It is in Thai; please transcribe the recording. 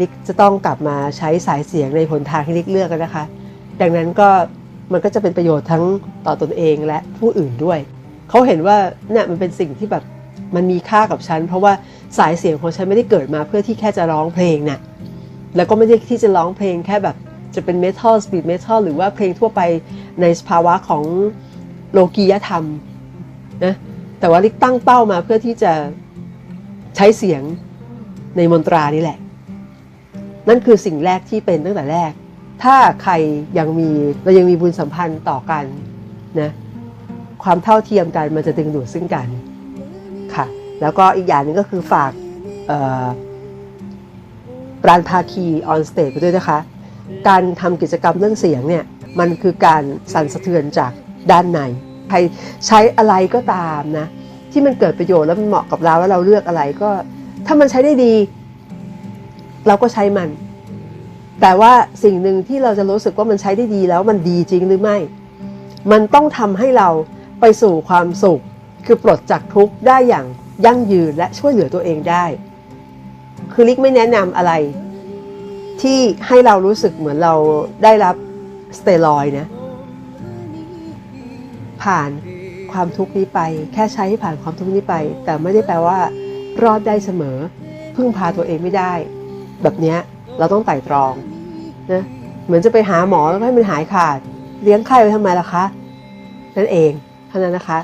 ลิกจะต้องกลับมาใช้สายเสียงในหนทางที่ลิกเลือกกันนะคะ ดังนั้นก็มันก็จะเป็นประโยชน์ทั้งต่อตนเองและผู้อื่นด้วย เขาเห็นว่าเนี่ยมันเป็นสิ่งที่แบบมันมีค่ากับฉัน เพราะว่าสายเสียงของฉันไม่ได้เกิดมาเพื่อที่แค่จะร้องเพลงน่ะแล้วก็ไม่ได้ที่จะร้องเพลงแค่แบบจะเป็นเมทัลสปีดเมทัลหรือว่าเพลงทั่วไปในสภาวะของโลกียธรรมนะแต่ว่าลิกตั้งเป้ามาเพื่อที่จะใช้เสียงในมนตรานี่แหละ นั่นคือสิ่งแรกที่เป็นตั้งแต่แรก ถ้าใครยังมีเรายังมีบุญสัมพันธ์ต่อกันนะความเท่าเทียมกันมันจะดึงดูดซึ่งกันค่ะ แล้วก็อีกอย่างหนึ่งก็คือฝากปราณภาคีออนสเตจไปด้วยนะคะ การทำกิจกรรมเรื่องเสียงเนี่ยมันคือการสั่นสะเทือนจากด้านในใครใช้อะไรก็ตามนะ ที่มันเกิดประโยชน์แล้วมันเหมาะกับเราแล้วเราเลือกอะไรก็ ถ้ามันใช้ได้ดี เราก็ใช้มัน แต่ว่าสิ่งหนึ่งที่เราจะรู้สึกว่ามันใช้ได้ดีแล้วมันดีจริงหรือไม่ มันต้องทำให้เราไปสู่ความสุข คือปลดจากทุกข์ได้อย่างยั่งยืนและช่วยเหลือตัวเองได้ คือลิกไม่แนะนำอะไร ที่ให้เรารู้สึกเหมือนเราได้รับสเตียรอยนะ ผ่านความทุกข์นี้ไป แค่ใช้ให้ผ่านความทุกข์นี้ไป แต่ไม่ได้แปลว่า รอดได้เสมอ พึ่งพาตัวเองไม่ได้ แบบเนี้ยเราต้องไต่ตรองนะเหมือนจะไปหาหมอแล้วให้มันหายขาดเลี้ยงไข้ไว้ทำไมล่ะคะนั่นเองเท่านั้นนะคะ